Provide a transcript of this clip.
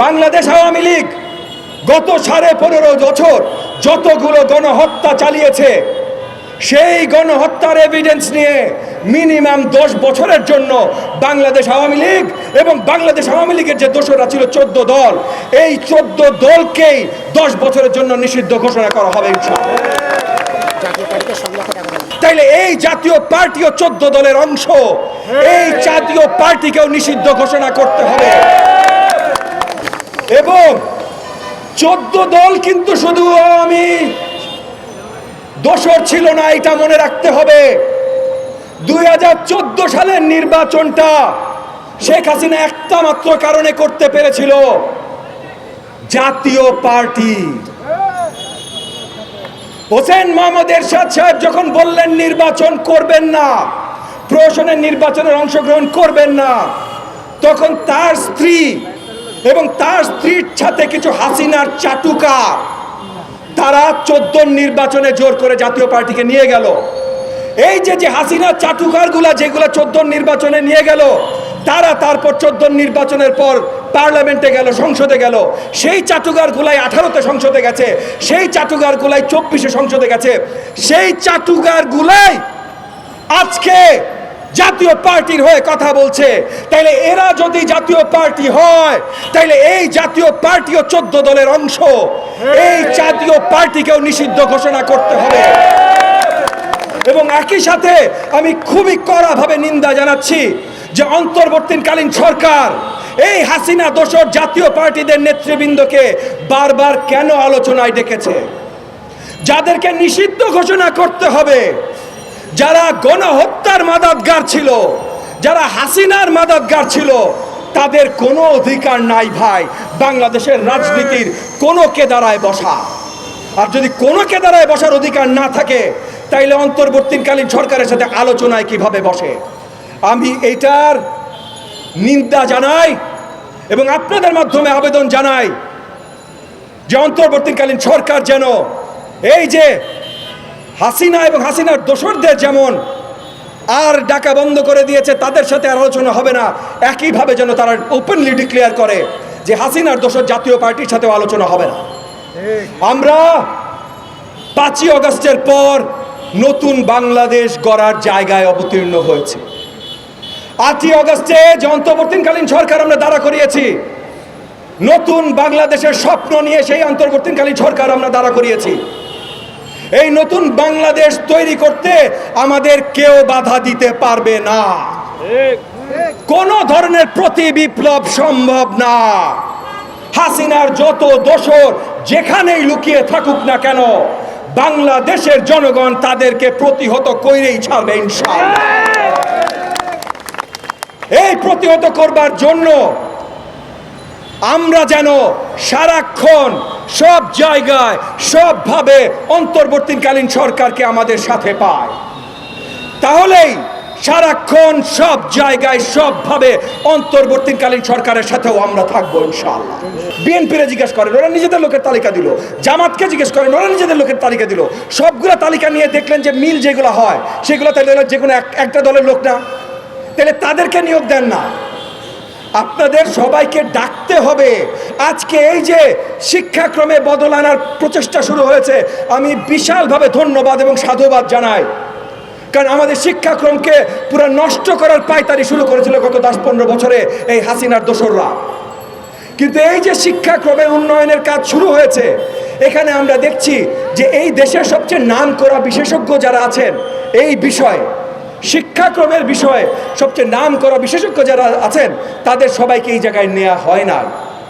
বাংলাদেশ আওয়ামী লীগ গত সাড়ে পনেরো বছর যতগুলো গণহত্যা চালিয়েছে, সেই গণহত্যার এভিডেন্স নিয়ে মিনিমাম দশ বছরের জন্য বাংলাদেশ আওয়ামী লীগ এবং বাংলাদেশ আওয়ামী লীগের যে দোষরা ছিল চোদ্দ দল, এই চোদ্দ দলকেই দশ বছরের জন্য নিষিদ্ধ ঘোষণা করা হবে তাইলে এই জাতীয় পার্টিও চোদ্দ দলের অংশ, এই জাতীয় পার্টিকেও নিষিদ্ধ ঘোষণা করতে হবে। এবং চোদ্দ দল কিন্তু শুধু আমি। দোষর ছিল না, এটা মনে রাখতে হবে। দুই হাজার চোদ্দ সালের নির্বাচনটা শেখ হাসিনা একটা মাত্র কারণে করতে পেরেছিল। জাতীয় পার্টি। হোসেন মোহাম্মদ এরশাদ সাহেব যখন বললেন নির্বাচন করবেন না প্রশাসনের নির্বাচনের অংশগ্রহণ করবেন না, তখন তার স্ত্রী এবং তার স্ত্রীর সাথে কিছু হাসিনার চাটুকা। তারা চোদ্দ নির্বাচনে জোর করে জাতীয় পার্টিকে নিয়ে গেল। এই যে যে হাসিনার চাটুকারগুলা, যেগুলো চোদ্দ নির্বাচনে নিয়ে গেল, তারা তারপর চোদ্দ নির্বাচনের পর পার্লামেন্টে গেল, সংসদে গেল। সেই চাটুকার গুলাই আঠারোতে সংসদে গেছে, সেই চাটুকার গুলাই চব্বিশে সংসদে গেছে। সেই চাটুকার গুলাই আজকে জাতীয় পার্টির হয়ে কথা বলছে। তাইলে এরা যদি জাতীয় পার্টি হয়, তাইলে এই জাতীয় পার্টিও চোদ্দ দলের অংশ। এই জাতীয় পার্টিকেও নিষিদ্ধ ঘোষণা করতে হবে। এবং একই সাথে আমি খুবই কড়াভাবে নিন্দা জানাচ্ছি যে অন্তর্বর্তীকালীন সরকার এই হাসিনা দোসর জাতীয় পার্টিদের নেতৃবৃন্দকে বারবার কেন আলোচনায় ডেকেছে? যাদেরকে নিষিদ্ধ ঘোষণা করতে হবে যারা গণহত্যার মাদাতগার ছিল, যারা হাসিনার মাদাতগার ছিল, তাদের কোনো অধিকার নাই ভাই। বাংলাদেশের রাজনীতির কোনো কেদারায় বসা। আর যদি কোনো কেদারায় বসার অধিকার না থাকে, তাইলে অন্তর্বর্তীকালীন সরকারের সাথে আলোচনায় কীভাবে বসে? আমি এইটার নিন্দা জানাই এবং আপনাদের মাধ্যমে আবেদন জানাই যে অন্তর্বর্তীকালীন সরকার যেন এই যে হাসিনা এবং হাসিনার দোসরদের যেমন আর ডাকা বন্ধ করে দিয়েছে, তাদের সাথে আর আলোচনা হবে না। একইভাবে যেন তারা ওপেনলি ডিক্লেয়ার করে যে হাসিনার দোসর জাতীয় পার্টির সাথেও আলোচনা হবে না। আমরা পাঁচই অগস্টের পর নতুন বাংলাদেশ গড়ার জায়গায় অবতীর্ণ হয়েছে। আটই অগস্টে যে অন্তর্বর্তীকালীন সরকার আমরা দাঁড়া করিয়েছি, নতুন বাংলাদেশের স্বপ্ন নিয়ে সেই অন্তর্বর্তীকালীন সরকার আমরা দাঁড়া করিয়েছি। এই নতুন বাংলাদেশ তৈরি করতে আমাদের কেউ বাধা দিতে পারবে না। কোন ধরনের প্রতি বিপ্লব সম্ভব না। হাসিনার যত দোষর যেখানেই লুকিয়ে থাকুক না কেন, বাংলাদেশের জনগণ তাদেরকে প্রতিহত করেই ছাড়বে ইনশাআল্লাহ। এই প্রতিহত করবার জন্য আমরা যেন সারাক্ষণ সব জায়গায়, সবভাবে অন্তর্বর্তীকালীন সরকারকে আমাদের সাথে পায়। তাহলেই সারাক্ষণ সব জায়গায়, সবভাবে অন্তর্বর্তীকালীন সরকারের সাথেও আমরা থাকব ইনশাআল্লাহ। বিএনপিরে জিজ্ঞেস করেন, ওরা নিজেদের লোকের তালিকা দিল। জামাতকে জিজ্ঞেস করেন, ওরা নিজেদের লোকের তালিকা দিল। সবগুলো তালিকা নিয়ে দেখলেন যে মিল যেগুলো হয়, সেগুলো তাহলে যে কোনো এক- একটা দলের লোক না। তাহলে তাদেরকে নিয়োগ দেন না। আপনাদের সবাইকে ডাকতে হবে। আজকে এই যে শিক্ষাক্রমে বদল আনার প্রচেষ্টা শুরু হয়েছে, আমি বিশালভাবে ধন্যবাদ এবং সাধুবাদ জানাই। কারণ আমাদের শিক্ষাক্রমকে পুরো নষ্ট করার পায়তারি শুরু করেছিল গত দশ পনেরো বছরে এই হাসিনার দোসররা। কিন্তু এই যে শিক্ষাক্রমের উন্নয়নের কাজ শুরু হয়েছে, এখানে আমরা দেখছি যে এই দেশের সবচেয়ে নাম করা বিশেষজ্ঞ যারা আছেন, এই বিষয়ে শিক্ষাক্রমের বিষয়ে সবচেয়ে নাম করা বিশেষজ্ঞ যারা আছেন, তাদের সবাইকে এই জায়গায় নেওয়া হয় না